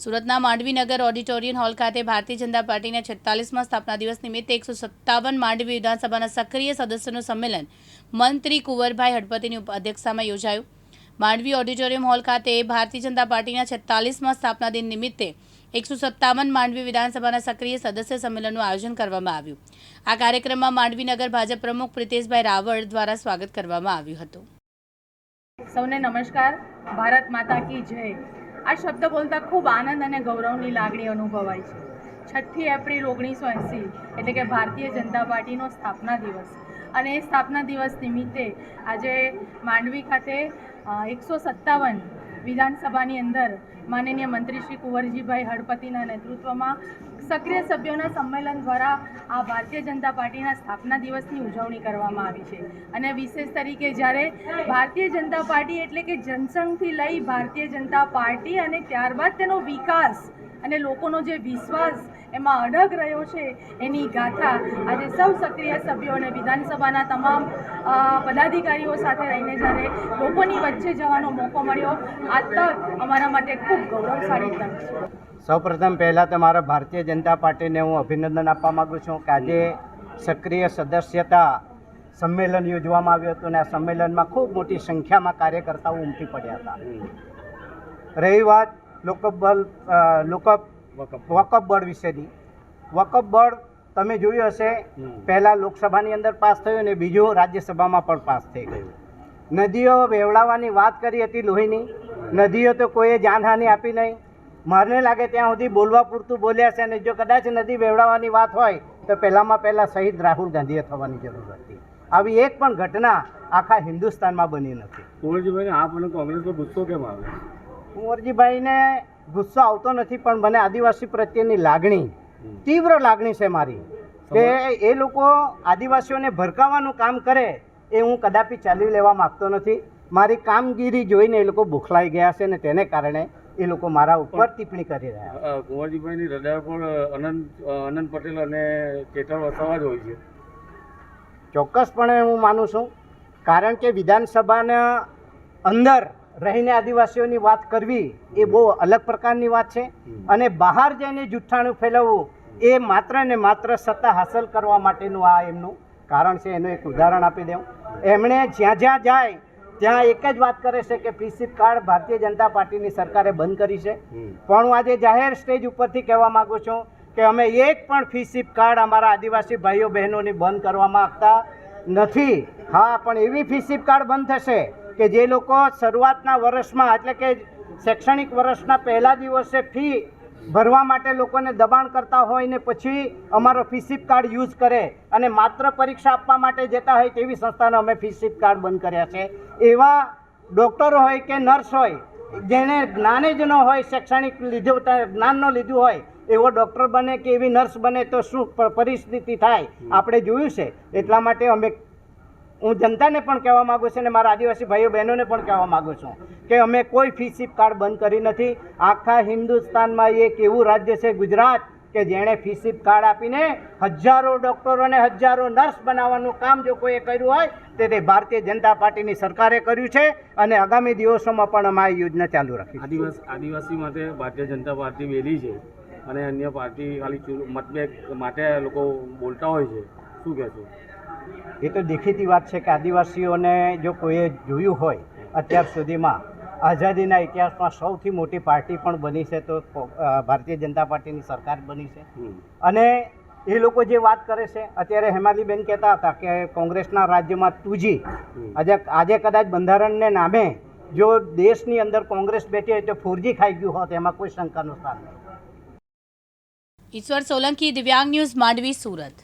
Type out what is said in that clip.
સુરતના માંડવીનગર auditorium hall ખાતે ભારતીય જનતા પાર્ટીના છેતાલીસમાં સ્થાપના દિવસ નિમિત્તે એકસો સત્તાવન માંડવી વિધાનસભાના સક્રિય સદસ્યોનું સંમેલન મંત્રી કુંવરભાઈ હડપતિની અધ્યક્ષતામાં યોજાયું. માંડવી ઓડિટોરિયમ હોલ ખાતે ભારતીય જનતા પાર્ટીના છેતાલીસમાં સ્થાપના દિન નિમિત્તે એકસો સત્તાવન માંડવી વિધાનસભાના સક્રિય સદસ્ય સંમેલનનું આયોજન કરવામાં આવ્યું. આ કાર્યક્રમમાં માંડવીનગર ભાજપ પ્રમુખ પ્રિતેશભાઈ રાવળ દ્વારા સ્વાગત કરવામાં આવ્યું હતું. સૌને નમસ્કાર. ભારત માતા કી જય. આ શબ્દ બોલતા ખૂબ આનંદ અને ગૌરવની લાગણી અનુભવાય છે. છઠ્ઠી એપ્રિલ ઓગણીસો એંસી, એટલે કે ભારતીય જનતા પાર્ટીનો સ્થાપના દિવસ. અને એ સ્થાપના દિવસ નિમિત્તે આજે માંડવી ખાતે એકસો સત્તાવન વિધાનસભાની અંદર માનનીય મંત્રી શ્રી કુંવરજીભાઈ હળપતિના નેતૃત્વમાં સક્રિય સભ્યોના સંમેલન દ્વારા આ ભારતીય જનતા પાર્ટીના સ્થાપના દિવસની ઉજવણી કરવામાં આવી છે. અને વિશેષ તરીકે જ્યારે ભારતીય જનતા પાર્ટી એટલે કે જનસંઘથી લઈ ભારતીય જનતા પાર્ટી અને ત્યારબાદ તેનો વિકાસ અને લોકોનો જે વિશ્વાસ એમાં અડગ રહ્યો છે એની ગાથા આજે સૌ સક્રિય સભ્યો અને વિધાનસભાના તમામ પદાધિકારીઓ સાથે રહીને જ્યારે લોકોની વચ્ચે જવાનો મોકો મળ્યો આ તક અમારા માટે ખૂબ ગૌરવશાળી તક છે. સૌપ્રથમ પહેલાં તો મારા ભારતીય જનતા પાર્ટીને હું અભિનંદન આપવા માગું છું કે આજે સક્રિય સદસ્યતા સંમેલન યોજવામાં આવ્યું હતું અને આ સંમેલનમાં ખૂબ મોટી સંખ્યામાં કાર્યકર્તાઓ ઉમટી પડ્યા હતા. રહી વાત લોકબલ અ, લોક વકફ બળ વિશેની. વકફ બળ તમે જોયું હશે પહેલાં લોકસભાની અંદર પાસ થયું અને બીજું રાજ્યસભામાં પણ પાસ થઈ ગયું. નદીઓ વેવડાવવાની વાત કરી હતી લોહીની. નદીઓ તો કોઈએ જાનહાનિ આપી નહીં. મને લાગે ત્યાં સુધી બોલવા પૂરતું બોલ્યા છે અને જો કદાચ નદી વેવડાવવાની વાત હોય તો પહેલાંમાં પહેલાં શહીદ રાહુલ ગાંધીએ થવાની જરૂર હતી. આવી એક પણ ઘટના આખા હિન્દુસ્તાનમાં બની નથી. કોંગ્રેસ કોંગ્રેસનો ગુસ્સો કેમ આવે કુંવરજીભાઈને ગુસ્સો આવતો નથી પણ મને આદિવાસી પ્રત્યેની લાગણી તીવ્ર લાગણી છે મારી. કે એ લોકો આદિવાસીઓને ભરકાવવાનું કામ કરે એ હું કદાપી ચાલી લેવા માગતો નથી. મારી કામગીરી જોઈને એ લોકો બુખલાઈ ગયા છે ને તેને કારણે એ લોકો મારા ઉપર ટિપ્પણી કરી રહ્યા કુંવરજીભાઈની હૃદય પર અનંત અનંત પટેલ અને ચેતર વસાવા જ હોય છે. ચોક્કસપણે હું માનું છું. કારણ કે વિધાનસભાના અંદર રહીને આદિવાસીઓની વાત કરવી એ બહુ અલગ પ્રકારની વાત છે. અને બહાર જઈને જુઠ્ઠાણું ફેલાવવું એ માત્ર ને માત્ર સત્તા હાંસલ કરવા માટેનું આ એમનું કારણ છે. એનું એક ઉદાહરણ આપી દઉં. એમણે જ્યાં જ્યાં જાય ત્યાં એક જ વાત કરે છે કે પીસી કાર્ડ ભારતીય જનતા પાર્ટીની સરકારે બંધ કરી છે. પણ હું આજે જાહેર સ્ટેજ ઉપરથી કહેવા માગું છું કે અમે એક પણ ફીસીપ કાર્ડ અમારા આદિવાસી ભાઈઓ બહેનોની બંધ કરવા માગતા નથી. હા પણ એવી ફીસીપ કાર્ડ બંધ થશે કે જે લોકો શરૂઆતના વર્ષમાં, એટલે કે શૈક્ષણિક વર્ષના પહેલા દિવસે ફી ભરવા માટે લોકોને દબાણ કરતા હોય ને પછી અમારો ફીસીપ કાર્ડ યુઝ કરે અને માત્ર પરીક્ષા આપવા માટે જતા હોય તેવી સંસ્થાનો અમે ફીસીપ કાર્ડ બંધ કર્યા છે. એવા ડૉક્ટર હોય કે નર્સ હોય જેણે જ્ઞાને જ ન હોય, શૈક્ષણિક લીધું જ્ઞાન ન લીધું હોય, એવો ડૉક્ટર બને કે એવી નર્સ બને તો શું પરિસ્થિતિ થાય? આપણે જોયું છે. એટલા માટે અમે હું જનતાને પણ કહેવા માગું છું અને મારા આદિવાસી ભાઈઓ બહેનોને પણ કહેવા માગું છું કે અમે કોઈ ફીસીપ કાર્ડ બંધ કરી નથી. આખા હિન્દુસ્તાનમાં એક એવું રાજ્ય છે ગુજરાત કે જેણે ફીસીપ કાર્ડ આપીને હજારો ડૉક્ટરોને હજારો નર્સ બનાવવાનું કામ જો કોઈએ કર્યું હોય, તે તે ભારતીય જનતા પાર્ટીની સરકારે કર્યું છે અને આગામી દિવસોમાં પણ અમે આ યોજના ચાલુ રાખી આદિવાસી આદિવાસી માટે ભારતીય જનતા પાર્ટી વેલી છે અને અન્ય પાર્ટી ખાલી મતભેદ માટે લોકો બોલતા હોય છે. શું કહેશો? એ તો દેખીતી વાત છે કે આદિવાસીઓને જો કોઈએ જોયું હોય અત્યાર સુધીમાં આઝાદીના ઇતિહાસમાં સૌથી મોટી પાર્ટી પણ બની છે તો ભારતીય જનતા પાર્ટીની સરકાર બની છે. અને એ લોકો જે વાત કરે છે અત્યારે હેમાલીબેન કહેતા હતા કે કોંગ્રેસના રાજ્યમાં તુજી. આજે આજે કદાચ બંધારણને નામે જો દેશની અંદર કોંગ્રેસ બેઠી હોય તો ફોરજી ખાઈ ગયું હોત એમાં કોઈ શંકાનું સ્થાન નહીં. ઈશ્વર સોલંકી દિવ્યાંગ ન્યૂઝ માંડવી સુરત.